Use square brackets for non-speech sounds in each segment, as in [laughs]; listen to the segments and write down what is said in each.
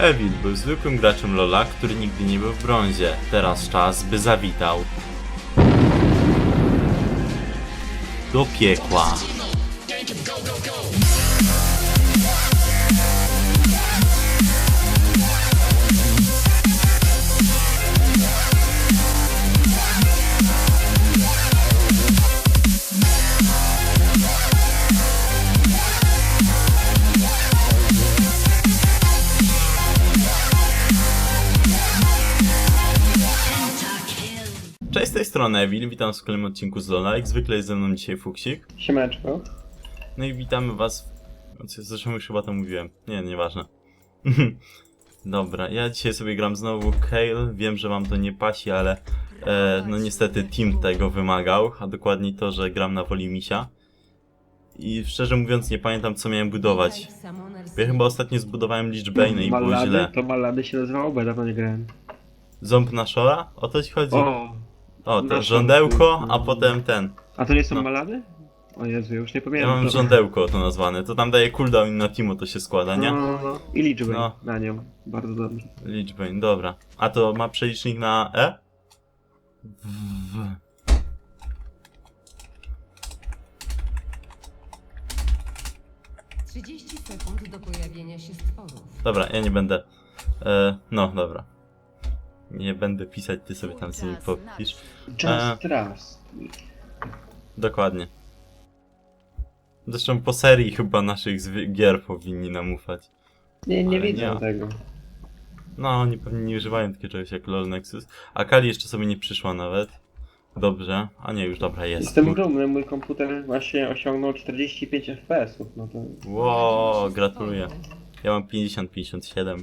Evil był zwykłym graczem Lola, który nigdy nie był w brązie. Teraz czas, by zawitał. Do piekła. Tej strony Evil, witam w kolejnym odcinku z Lola. Jak zwykle jest ze mną dzisiaj Fuksik. Siemaneczko. No i witamy was. w- Zresztą już chyba to mówiłem. Nie, nieważne. [laughs] Dobra, ja dzisiaj sobie gram znowu Kale. Wiem, że wam to nie pasi, ale e, no niestety team tego wymagał, a dokładniej to, że gram na woli misia. I szczerze mówiąc nie pamiętam co miałem budować. Bo ja chyba ostatnio zbudowałem Lichbane'a i było Malady? źle. To Malady się nazywało, bo ja dawno nie grałem. Ząb na szora? O to ci chodzi? O! O, to na żądełko, a potem ten. A to nie są No. Malady? O Jezu, już nie Ja pamiętam. mam żądełko to nazwane. To tam daje cooldown na Timo to się składa, nie? No, no, no. I liczbę No. na nią. Bardzo dobrze. Lichbane, dobra. A to ma przelicznik na E? W. Trzydzieści sekund do pojawienia się stworów. Dobra, ja nie będę. E, no, dobra. Nie będę pisać, ty sobie tam sobie popisz. Just E. Trust. Dokładnie. Zresztą po serii chyba naszych gier powinni nam ufać. Nie, nie Ale widzę nie. tego. No, oni pewnie nie używają takiego czegoś jak LoL Nexus. A Kali jeszcze sobie nie przyszła nawet. Dobrze. A nie, już dobra jest. Jestem dumny, mój komputer właśnie osiągnął 45 FPS-ów. No to Ło, gratuluję. Ja mam 50-57.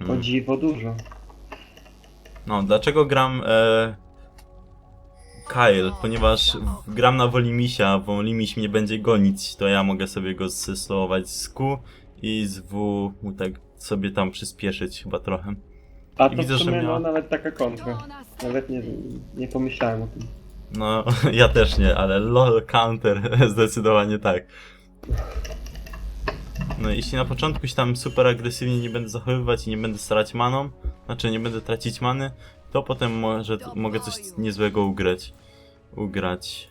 o Mm. dziwo dużo. No, dlaczego gram e, Kyle? Ponieważ w- gram na Wolimisia, bo Limiś mnie będzie gonić, to ja mogę sobie go zeslowować z Q i z W tak sobie tam przyspieszyć chyba trochę. A I to widzę, w że sumie miała- no, nawet taka kontra. Nawet nie, nie pomyślałem o tym. No, [laughs] ja też nie, ale LOL counter [laughs] zdecydowanie tak. No, jeśli na początku się tam super agresywnie nie będę zachowywać i nie będę starać maną, znaczy nie będę tracić many, to potem może mogę coś niezłego ugrać. Ugrać.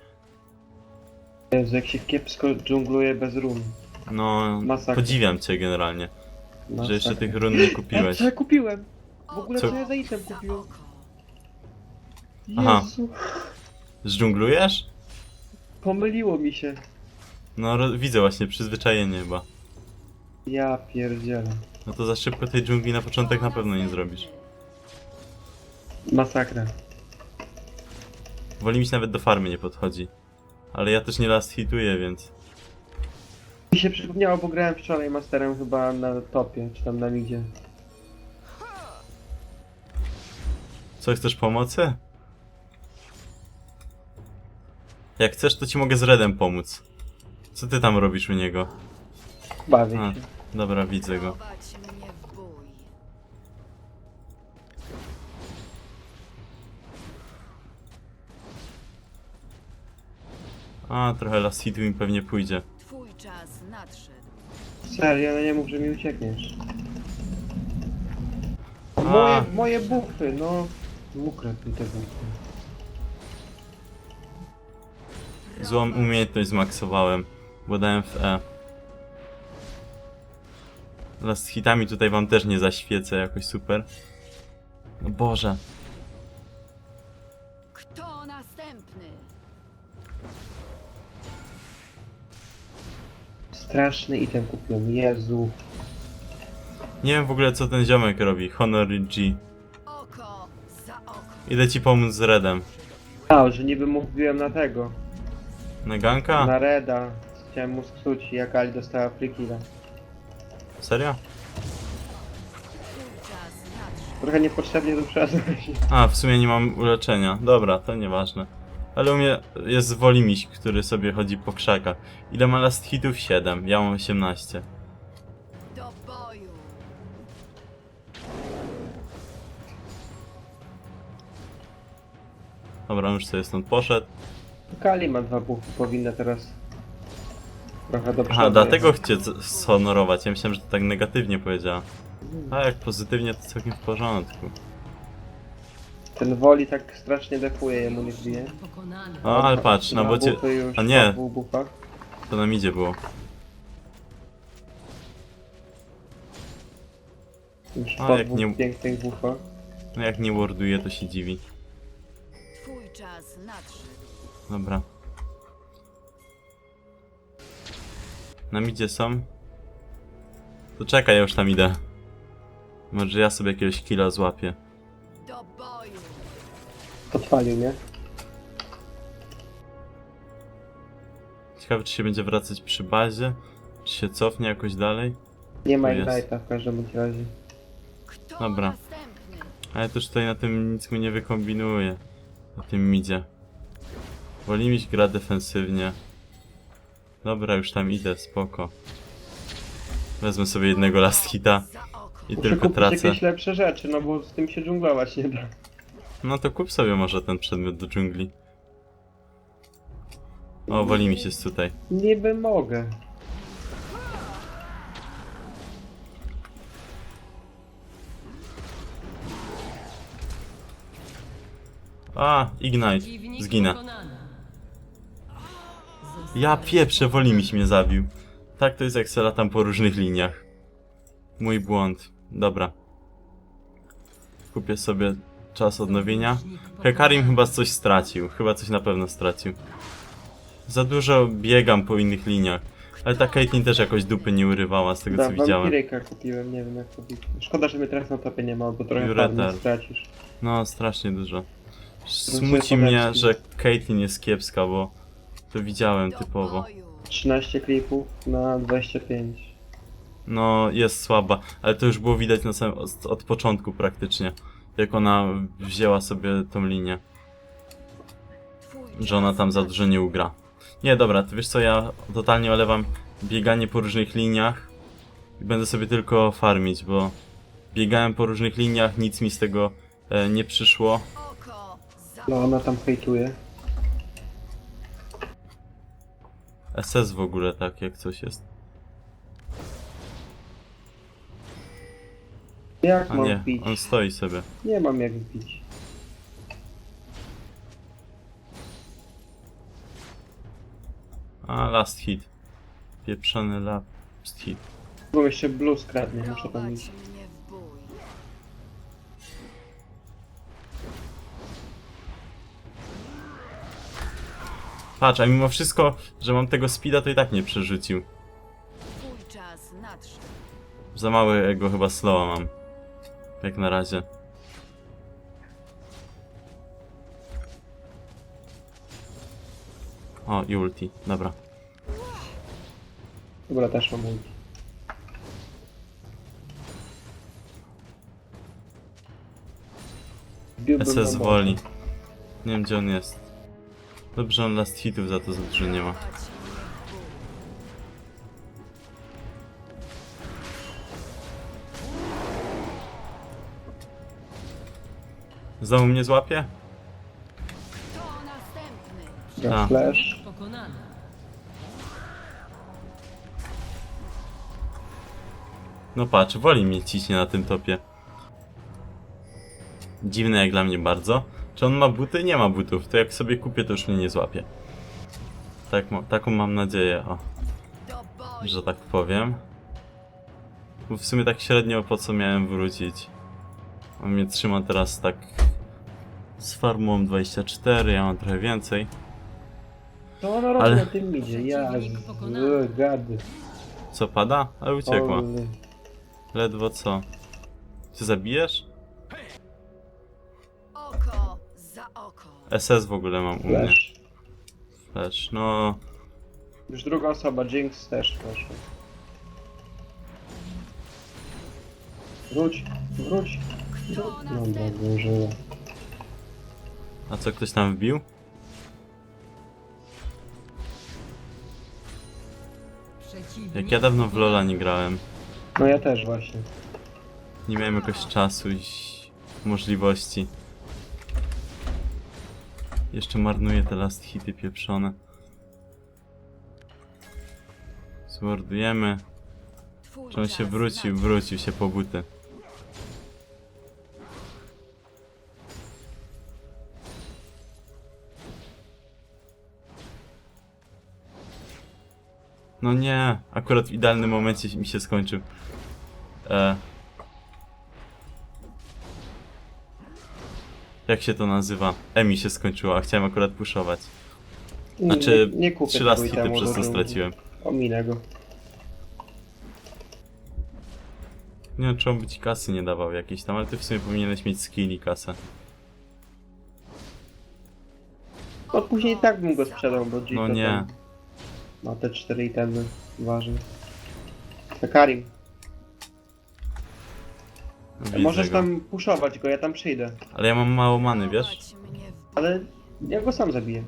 Jezu, jak się kiepsko dżungluje bez run. No, Masakra. podziwiam cię generalnie, że jeszcze tych run nie kupiłeś. Co ja kupiłem? W ogóle Co? co, ja za item kupiłem? Aha. Jezu, Żdżunglujesz? pomyliło mi się. No, ro- widzę właśnie, przyzwyczajenie chyba. Ja pierdzielę. No to za szybko tej dżungli na początek na pewno nie zrobisz. Masakra. Woli mi się nawet do farmy nie podchodzi. Ale ja też nie last hituję, więc... Mi się przypomniało, bo grałem wczoraj masterem chyba na topie, czy tam na midzie. Co, chcesz pomocy? Jak chcesz, to ci mogę z Redem pomóc. Co ty tam robisz u niego? Bawię A. się. Dobra, widzę go. Prowadź mnie w bój. A, trochę last hitu mi pewnie pójdzie. Twój czas nadszedł. Serio, no nie mów, że mi uciekniesz. A. Moje, moje bufy, no. Ukradł mi te bufy. Złą umiejętność zmaksowałem, bo dałem w E. Last hitami tutaj wam też nie zaświecę jakoś super. No Boże. Kto następny? Straszny item kupiłem, Jezu. Nie wiem w ogóle co ten ziomek robi. Honor G. Oko za oko. Idę ci pomóc z Redem. A, że niby mówiłem na tego. Na ganka? Na Reda. Chciałem mu sksuć jak Ali dostała free killa. Serio? Trochę niepotrzebnie tu przeszedłeś. A, w sumie nie mam uleczenia. Dobra, to nieważne. Ale u mnie jest Wolimiś, który sobie chodzi po krzakach. Ile ma last hitów? 7. Ja mam 18. Do boju. Dobra, on już sobie stąd poszedł. Kali ma dwa bufy, powinna teraz trochę do przodu. Aha, dlatego jechać. chcę zhonorować. Ja myślałem, że to tak negatywnie powiedziała. A jak pozytywnie to całkiem w porządku. Ten woli tak strasznie defuje, jemu nie wbije. Pokonany. O, ale patrz, na Ma bocie... A nie, to nam idzie było. Już A, po jak dwóch nie- pięknych bufach. No jak nie warduje, to się dziwi. Twój czas nadszedł. Dobra. Na midzie są? To czekaj, ja już tam idę. Może ja sobie jakiegoś killa złapię. Do boju. Odpalił, nie? Ciekawe, czy się będzie wracać przy bazie, czy się cofnie jakoś dalej. Nie ma Tu jest. Ignite'a w każdym bądź razie. Kto Dobra. następny? Ale też tutaj na tym nic mu nie wykombinuję. Na tym midzie. Woli mieć gra defensywnie. Dobra, już tam idę, spoko. Wezmę sobie jednego last hita i tylko kupić tracę. jakieś lepsze rzeczy, no bo z tym się dżunglować nie da. No to kup sobie może ten przedmiot do dżungli. O, woli mi się z tutaj. Niby mogę. A, Ignite. Zginę. Ja pieprzę, woli mi się mnie zabił. Tak to jest jak se latam po różnych liniach. Mój błąd. Dobra. Kupię sobie czas odnowienia. Hekarim chyba coś stracił. Chyba coś na pewno stracił. Za dużo biegam po innych liniach. Ale ta Caitlyn też jakoś dupy nie urywała z tego co widziałem. Vampiryka kupiłem, nie wiem jak to. Szkoda, że mnie teraz na topie nie ma, bo trochę Juretar. farmy stracisz. No, strasznie dużo. Smuci mnie, że Caitlyn jest kiepska, bo to widziałem typowo. boju. 13 klipów na 25. No, jest słaba, ale to już było widać na samym, od, od początku praktycznie. Jak ona wzięła sobie tą linię, że ona tam za dużo nie ugra. Nie, dobra, to wiesz co, ja totalnie olewam bieganie po różnych liniach i będę sobie tylko farmić, bo biegałem po różnych liniach, nic mi z tego e, nie przyszło. No ona tam hejtuje. SS w ogóle tak, jak coś jest. Jak A mam nie, wbić? on stoi sobie. Nie mam jak wbić. A, last hit. Pieprzony last hit. Bo jeszcze blue skradnie, muszę tam iść. Patrz, a mimo wszystko, że mam tego speeda, to i tak nie przerzucił. Twój czas nadszedł. Za małego chyba slowa mam. Jak na razie. O, i ulti, dobra. Dobra, też mam ulti. Na bota. woli. Nie wiem gdzie on jest. Dobrze, on last hitów za to za dużo nie ma. Znowu mnie złapie? Następny? A. Flash. Pokonany. No patrz, woli mnie ciśnie na tym topie. Dziwne jak dla mnie bardzo. Czy on ma buty? Nie ma butów. To jak sobie kupię, to już mnie nie złapie. Tak, ma, taką mam nadzieję, o, że tak powiem. Bo w sumie tak średnio po co miałem wrócić. On mnie trzyma teraz tak z farmą 24, ja mam trochę więcej. To ona robi Ale- na tym idzie, ja gady. Co pada? Ale uciekła. Ledwo co. Ty zabijesz? Oko za oko. SS w ogóle mam u mnie. Flash. Flash, no... Już druga osoba, Jinx też poszła. Wróć, wróć. Kto Dobra, zdążyła. A co, ktoś tam wbił? Jak ja dawno w. Lola nie grałem. No ja też właśnie. Nie miałem jakoś czasu i możliwości. Jeszcze marnuję te last hity pieprzone. Swordujemy. Czy on się wrócił? Wrócił się po buty. No nie, akurat w idealnym momencie mi się skończył. E, Jak się to nazywa? E mi się skończyło, a chciałem akurat puszować. Znaczy, nie, nie kupię trzy tego itemu, przez to straciłem. Ominę go. Nie wiem, on by ci kasy nie dawał jakiejś tam, ale ty w sumie powinieneś mieć skill i kasę. No później i tak bym go sprzedał, bo No nie. tam Ma te cztery itemy, ważne. Karim, Widzę możesz go. tam puszować go, ja tam przyjdę. Ale ja mam mało many, wiesz? Chować mnie w Ale ja go sam zabiję.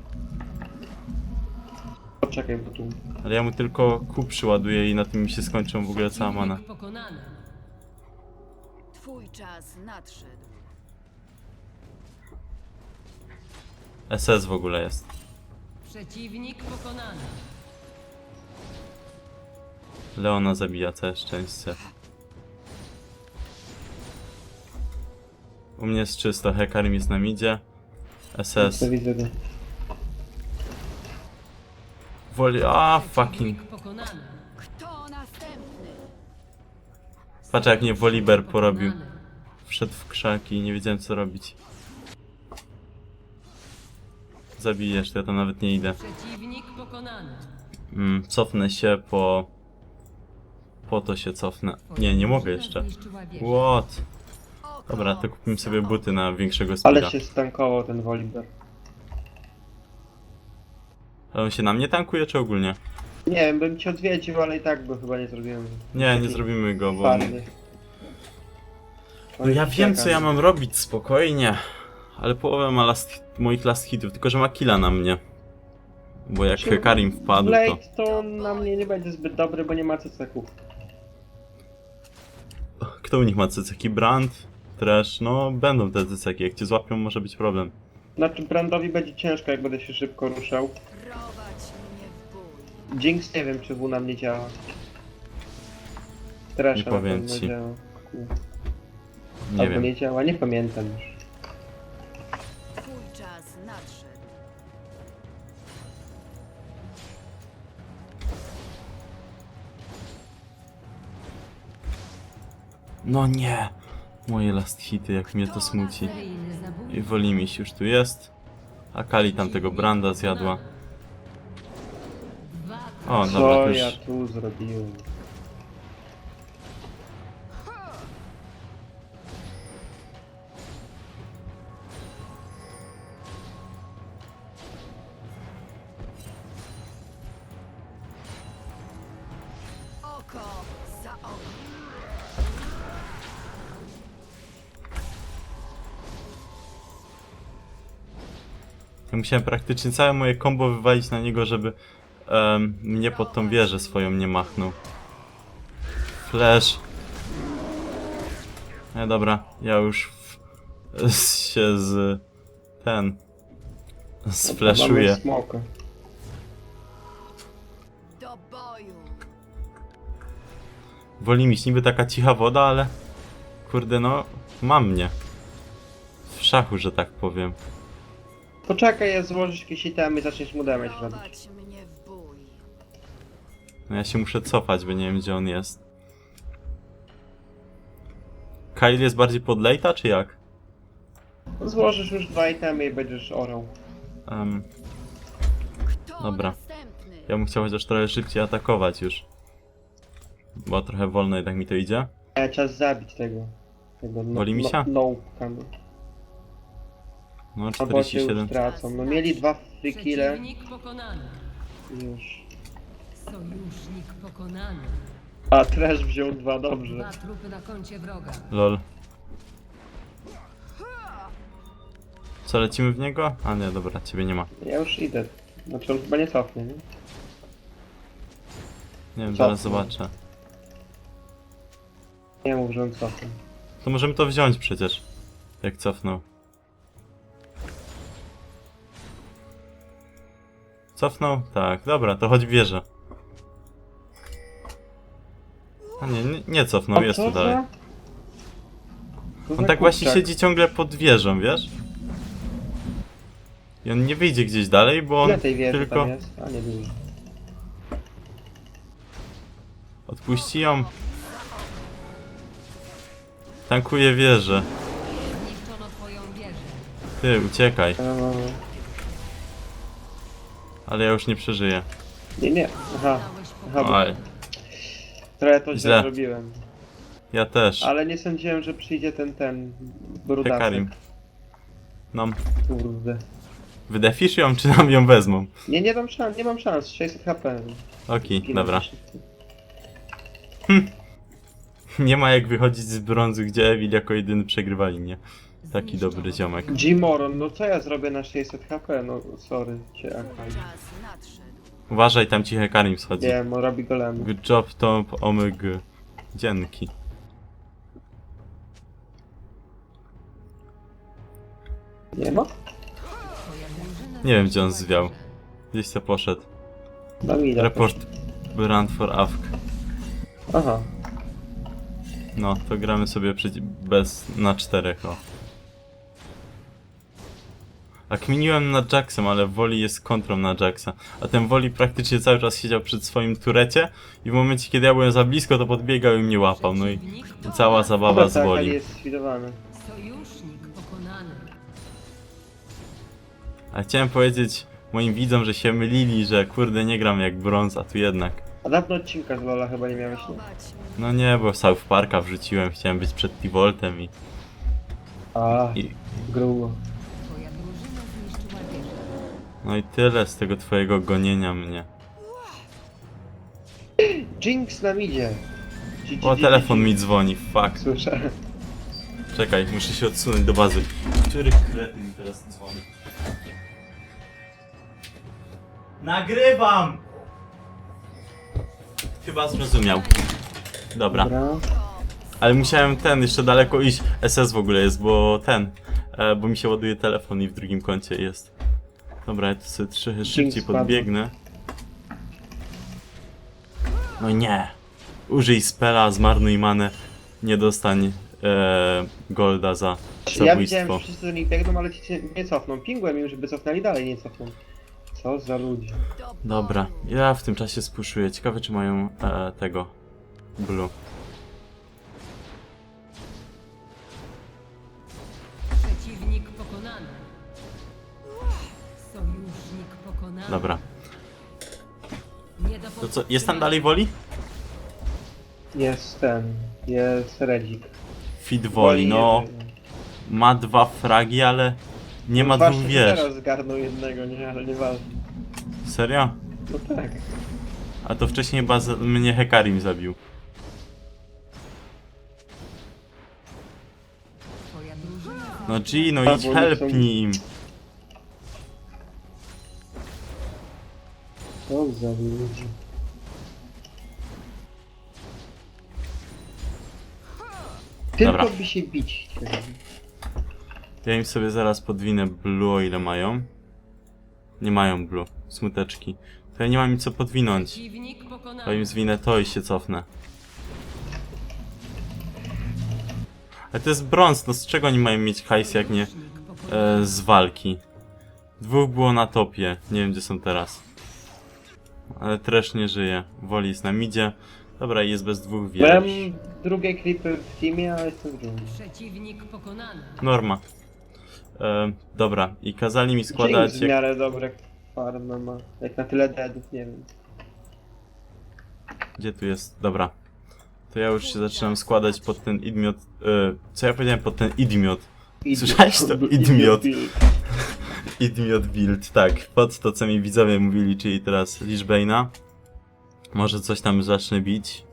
Poczekaj, bo tu... Ale ja mu tylko Q przyładuję i na tym mi się skończą w ogóle cała mana. Pokonany. Twój czas nadszedł. SS w ogóle jest. Przeciwnik pokonany. Leona zabija, całe szczęście. U mnie jest czysto, Hekarim jest na midzie. SS. To widzę go. Woli... A fucking... Kto następny? Patrz jak mnie Woliber porobił. Wszedł w krzaki i nie wiedziałem co robić. Zabijesz, to ja tam nawet nie idę. Przeciwnik pokonany. Mm, cofnę się po... Po to się cofnę. Nie, nie mogę jeszcze. What? Dobra, to kupimy sobie buty na większego Ale speeda. się stankował ten Woliber. Ale on się na mnie tankuje, czy ogólnie? Nie wiem, bym cię odwiedził, ale i tak go chyba nie zrobiłem. Nie, nie Taki zrobimy go, bo... on-. No ja wiem co ja mam robić, spokojnie. Ale połowę ma last, moich last hitów, tylko że ma killa na mnie. Bo jak Karim wpadł, to... Blade to na mnie nie będzie zbyt dobry, bo nie ma CC-ków. Kto u nich ma ceceki? Brand? Trash? No, będą te ceceki, jak cię złapią może być problem. Znaczy Brandowi będzie ciężko, jak będę się szybko ruszał. Prowadź mnie w bój. Jinx nie wiem, czy W na mnie działa. Trash Nie na powiem pewno ci. działa. Nie Albo wiem. nie działa, nie pamiętam już. Twój czas nadszedł. No nie! Moje last hity, jak mnie to smuci. I Wolimiś już tu jest. A Kali tamtego Branda zjadła. O, dobra, Co już... ja tu zrobiłem? Musiałem praktycznie całe moje combo wywalić na niego, żeby em, mnie pod tą wieżę swoją nie machnął. Flash. No dobra, ja już w, się z ten sflashuję. Woli mieć niby taka cicha woda, ale kurde no, mam mnie. W szachu, że tak powiem. Poczekaj, ja złożysz jakieś itemy i zaczniesz mu damage robić. Prowadź mnie w bój. No ja się muszę cofać, bo nie wiem gdzie on jest. Kyle jest bardziej pod late'a, czy jak? Złożysz już dwa itemy i będziesz. Em, Kto Dobra. następny? ja bym chciał chociaż trochę szybciej atakować już. Bo trochę wolno jednak mi to idzie. Czas zabić tego. Tego no, Woli misia? No, no, No no bo się już 47. tracą. No mieli dwa free kille Przeciwnik pokonany. i już. Sojusznik pokonany. A Trash wziął dwa, dobrze. Dwa trupy na koncie wroga. Lol. Co, lecimy w niego? A nie, dobra, ciebie nie ma. Ja już idę. Znaczy on chyba nie cofnie, nie? Nie wiem, zaraz zobaczę. Nie mów, że on cofnie. To możemy to wziąć przecież. Jak cofnął. Cofnął? Tak, dobra, to choć bierze. A nie, nie, nie cofnął, jest tu dalej. On tak właśnie siedzi ciągle pod wieżą, wiesz? I on nie wyjdzie gdzieś dalej, bo on Ile tej wieży tylko... tam jest? A nie dużo. Odpuści ją. Tankuje wieżę. Twoją wieżę. Ty, uciekaj. No, Ale ja już nie przeżyję. nie, nie. Aha, aha bo Oj, trochę to źle Źle. zrobiłem. ja też. Ale nie sądziłem, że przyjdzie ten, ten brudasek. Hekarim. No, Kurde. wydefisz ją, czy nam ją wezmą? Nie, nie mam szans, nie mam szans. 600 HP. Okej, Ginę dobra. wszyscy. [laughs] Nie ma jak wychodzić z brązu, gdzie Evil jako jedyny przegrywa linię. Taki dobry ziomek. G-Moron, no co ja zrobię na 600 HP? No sorry cię, Akali. Czas nadszedł. Uważaj, tam ci Hekarim schodzi. Wiem, on robi golemy. Good job, Tom, omyg. Dzięki. Nie ma? Twoja drużyna Nie wiem, gdzie on zwiał. Gdzieś co poszedł. Na mida. Report Brand for Afk. Aha. No, to gramy sobie przeci- bez na czterech, o. A kminiłem nad Jacksem, ale Woli jest kontrą na Jacksa. A ten Woli praktycznie cały czas siedział przed swoim turecie i w momencie kiedy ja byłem za blisko, to podbiegał i mnie łapał. No i cała zabawa z tak, Woli. jest sfidowany. Sojusznik pokonany. A chciałem powiedzieć moim widzom, że się mylili, że kurde nie gram jak brąz, a tu jednak. A dawno odcinka z Lola chyba nie miałeś, nie? No nie, bo South Parka wrzuciłem, chciałem być przed T-Voltem i, A, i... grubo. No i tyle z tego twojego gonienia mnie. Jinx nam idzie. Dzi- dzi- O, dzi- telefon dzi- mi dzwoni, fuck. Słyszę. Czekaj, muszę się odsunąć do bazy. Który kretyn mi teraz dzwoni? Nagrywam! Chyba zrozumiał. Dobra, Dobra. ale musiałem ten jeszcze daleko iść. SS w ogóle jest, bo ten. E, bo mi się ładuje telefon i w drugim kącie jest. Dobra, ja tu sobie trochę szybciej podbiegnę. No nie. Użyj spela, zmarnuj manę. Nie dostań e, golda za Ja widziałem, zabójstwo. że wszyscy do nich biegną, ale ci się nie cofną. Pingłem im, żeby cofnęli dalej, nie cofną. Co za ludzie. do Dobra, ja w tym czasie spuszuję. Ciekawe czy mają e, tego blue. Dobra. Nie do To co, jest tam dalej woli? Jest ten, jest Redzik. Fit woli, no. Ma dwa fragi, ale nie ma dwóch wież. teraz zgarnął jednego, nie, ale nieważne. Serio? No tak. A to wcześniej chyba z- mnie Hekarim zabił. Twoja drużyna No G, no A, idź bo oni helpnij Co za ludzie. Tylko Dobra. by się bić. Ja im sobie zaraz podwinę blue, o ile mają. Nie mają blue. Smuteczki. To ja nie mam im co podwinąć. Przeciwnik pokonany. To im zwinę to i się cofnę. Ale to jest brąz, no z czego oni mają mieć hajs jak nie e, z walki? Dwóch było na topie, nie wiem gdzie są teraz. Ale Trash nie żyje. Woli jest na midzie. Dobra, i jest bez dwóch Miałem wież. drugie klipy w teamie, a jestem w drugim. Przeciwnik pokonany. Norma. E, dobra, i kazali mi składać... Jinx w miarę dobre farmy ma. Jak na tyle deadów, nie wiem. Gdzie tu jest? Dobra. To ja już się zaczynam składać pod ten idmiot. E, co ja powiedziałem pod ten idmiot? Słyszałeś to? Idmiot. Idmiot build, tak. Pod to, co mi widzowie mówili, czyli teraz Lichbane'a. Może coś tam zacznę bić.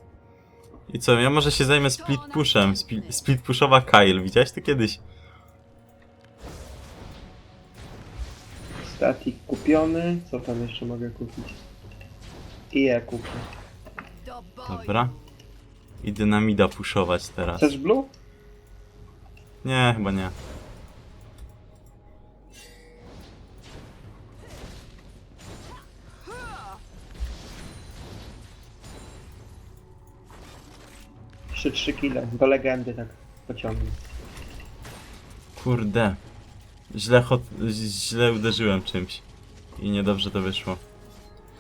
I co, ja może się zajmę split pushem. Spi split pushowa Kyle, widziałeś to kiedyś? Statik kupiony. Co tam jeszcze mogę kupić? I je kupię. Dobra. I dynamida pushować teraz. Chcesz blue? Nie, chyba nie. Jeszcze 3 kile. Do legendy tak pociągnę. Kurde. Źle, hot- źle uderzyłem czymś. I niedobrze to wyszło.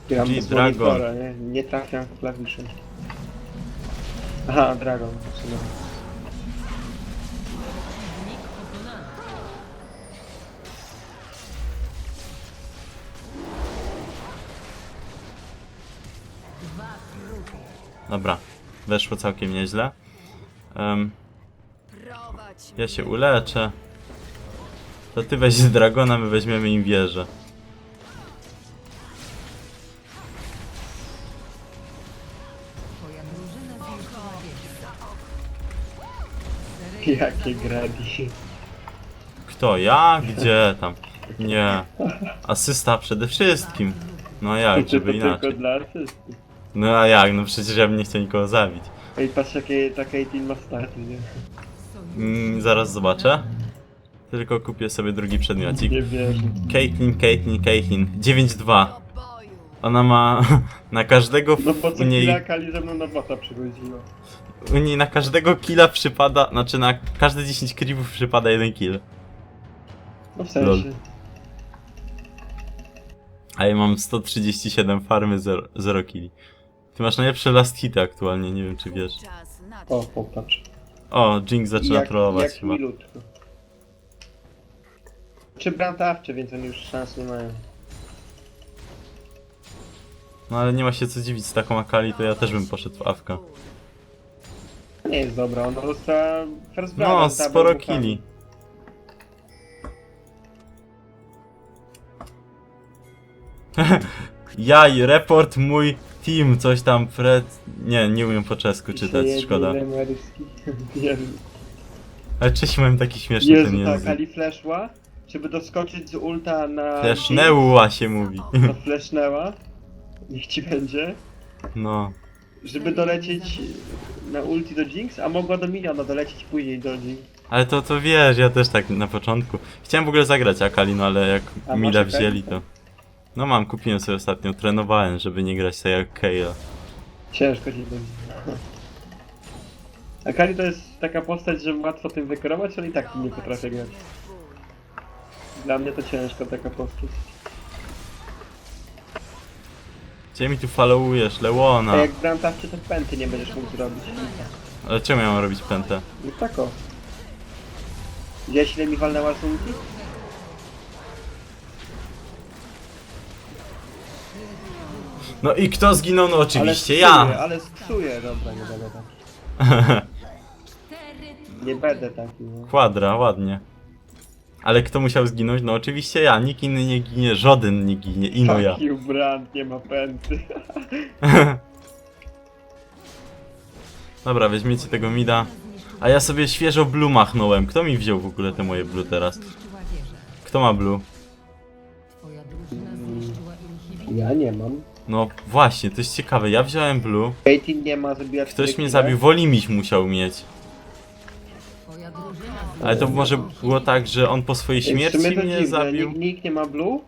Gram G z Dragon. nie? Nie trafiam w klawisze. Aha, Dragon. w sumie. Pokonany. Dwa. Dobra, weszło całkiem nieźle. Prowadź ja się uleczę. To ty weź z Dragona, my weźmiemy im wieżę. [laughs] Jakie gradi. Kto? Ja? Gdzie tam? Nie. Asysta przede wszystkim. No jak, [laughs] żeby tylko inaczej. dla artysty. No a jak, no przecież ja bym nie chciał nikogo zabić. Ej, patrz jakie takie team ma starty, nie? Mm, zaraz zobaczę. Tylko kupię sobie drugi przedmiocik. Nie wierzę. Caitlyn, Caitlyn, Caitlyn. 9-2. do boju. Ona ma [laughs] na każdego No po co niej, chwila Kali ze mną na bota przychodziła? u niej na każdego killa przypada, znaczy na każde 10 creepów przypada jeden kill. No w sensie. Lol. A ja mam 137 farmy, 0, 0 killi. Ty masz najlepsze last hity aktualnie, nie wiem czy wiesz. Czas O, popatrz. O, Jinx zaczyna jak, trollować jak chyba. milutko. Czy brantawcze, więc oni już szans nie mają. No ale nie ma się co dziwić z taką Akali, to ja też bym poszedł w awka. Nie jest dobra, ona dostała first blood, No, sporo killi. [laughs] Jaj, report mój team, coś tam, Fred... Nie, nie umiem po czesku czytać, szkoda. [laughs] Ale Czesi mają taki śmieszny ten Jezu tak, język. Ali flashła, żeby doskoczyć z ulta na... Flashnęła się mówi. No [laughs] flashnęła, niech ci będzie, No. żeby dolecieć na ulti do Jinx, a mogła do miniona dolecieć później do Jinx. Ale to, to wiesz, ja też tak na początku. Chciałem w ogóle zagrać Akali, no ale jak A masz Mila Akali? wzięli to... No mam, kupiłem sobie ostatnio, trenowałem, żeby nie grać tak jak Kayle. Ciężko ci będzie. A Kali to jest taka postać, że łatwo tym wykierować, ale i tak nie potrafię grać. Dla mnie to ciężko taka postać. Gdzie mi tu followujesz, Leona? A jak gram tawcie, to pęty nie będziesz mógł zrobić. Ale czemu ja mam robić pętę? No tak o. Widziałeś ile mi walnęła z No i kto zginął? No Ale oczywiście ja! ale sksuję, dobra, nie będę taki. Cztery Nie będę taki, no. Kwadra, ładnie. Ale kto musiał zginąć? No oczywiście ja, nikt inny nie ginie, żaden nie ginie, ino ja. Fuck you, brand, nie ma pęty. [laughs] Dobra, weźmiecie tego mida. A ja sobie świeżo blue machnąłem. Kto mi wziął w ogóle te moje blue teraz? zniszczyła wieżę. Kto ma blue? Twoja drużyna zniszczyła inhibitor. Ja nie mam. No właśnie, to jest ciekawe, ja wziąłem blue. Katie nie ma, zabija Ktoś mnie zabił, Wolimiś musiał mieć. Ale to może było tak, że on po swojej śmierci mnie zabił. Nikt, nikt nie ma blue,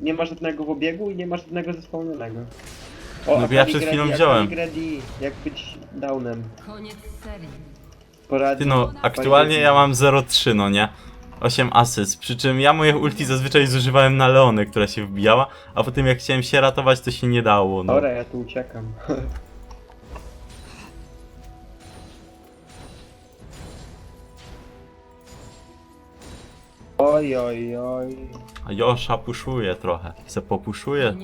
nie ma żadnego w obiegu i nie ma żadnego zespełnionego. O, No bo ja przed chwilą Grady, wziąłem. Grady, jak być downem. Koniec serii. Poradzi. Ty no, aktualnie ja mam 0,3 no nie? 8 asyst, przy czym ja moje ulti zazwyczaj zużywałem na Leonę, która się wbijała, a potem jak chciałem się ratować, to się nie dało, no. Dobra, ja tu uciekam. [laughs] Oj, oj, oj. A Josza puszuje trochę, se popuszuje.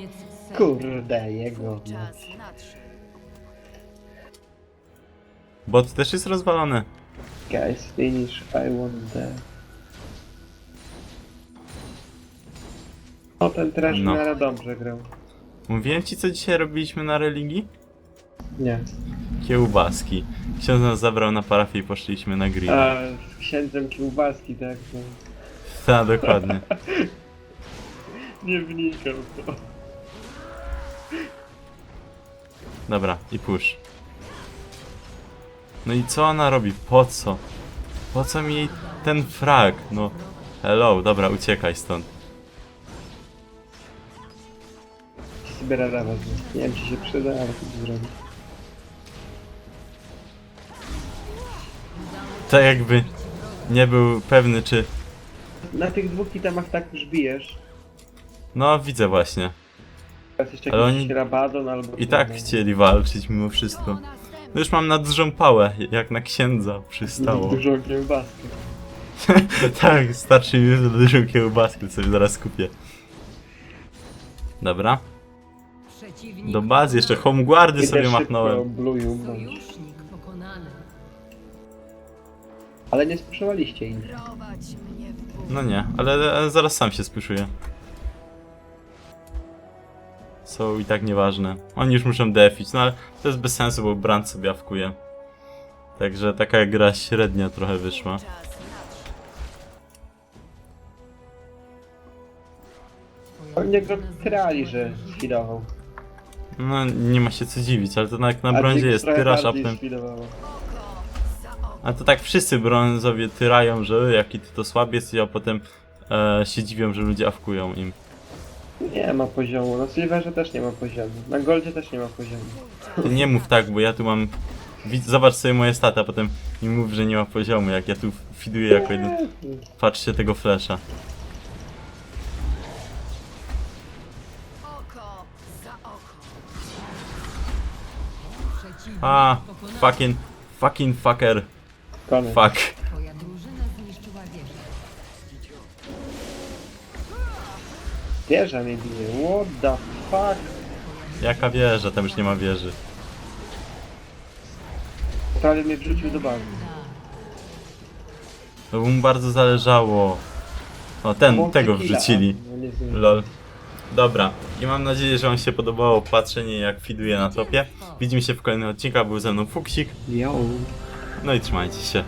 Kurde, jego. Czas nadszedł. Bot też jest rozwalony. Guys, finish, I want that. O, ten trash No. w miarę dobrze grał. Mówiłem ci, co dzisiaj robiliśmy na religii? Nie. Kiełbaski. Ksiądz nas zabrał na parafię i poszliśmy na grill. A, z księdzem kiełbaski, tak. No. Tak, dokładnie. [laughs] Nie wnikał w to. Dobra, i push. No i co ona robi? Po co? Po co mi ten frag? No, hello, dobra, uciekaj stąd. Nie wiem, czy się przyda, ale to zrobię. Tak jakby nie był pewny, czy... Na tych dwóch itemach tak już bijesz. No, widzę właśnie. Teraz jeszcze Ale jakiś oni Rabadon albo... I tak chcieli walczyć mimo wszystko. No już mam na dużą pałę, jak na księdza przystało. Dużo kiełbaski. [laughs] tak, starczy mi już dużą kiełbaskę, sobie zaraz kupię. Dobra, Przeciwnik do bazy jeszcze homeguardy sobie machnąłem. bluju. Sojusznik pokonany. Ale nie spuszczowaliście im. Prowadź mnie w bój. No nie, ale ale zaraz sam się spuszuję. Są i tak nieważne. Oni już muszą defić, no ale to jest bez sensu, bo brand sobie awkuje. Także taka gra średnia trochę wyszła. Czas nadszedł. Twoja Oni go drużyna trali, że inhibitor. No nie ma się co dziwić, ale to tak na brązie jest tyraż, a potem... A to tak wszyscy brązowie tyrają, że jaki ty to słabiec, a potem e, się dziwią, że ludzie awkują im. Nie ma poziomu. Na Silverze też nie ma poziomu. Na Goldzie też nie ma poziomu. Ty nie mów tak, bo ja tu mam... Widz, zobacz sobie moje staty, a potem mi mów, że nie ma poziomu, jak ja tu fiduję jako jeden... Patrzcie tego flesza. A, fucking, fucking fucker, Koniec. fuck. Twoja drużyna zniszczyła wieżę. Wieża mnie bije. What the fuck? Jaka wieża, tam już nie ma wieży. Prawie mnie wrzucił do bazy. To mu bardzo zależało. O, ten, tego killa. wrzucili. No, nie. Lol. Dobra, i mam nadzieję, że wam się podobało patrzenie jak fiduję na topie. Widzimy się w kolejnych odcinkach, był ze mną Fuksik. Yo. No i trzymajcie się.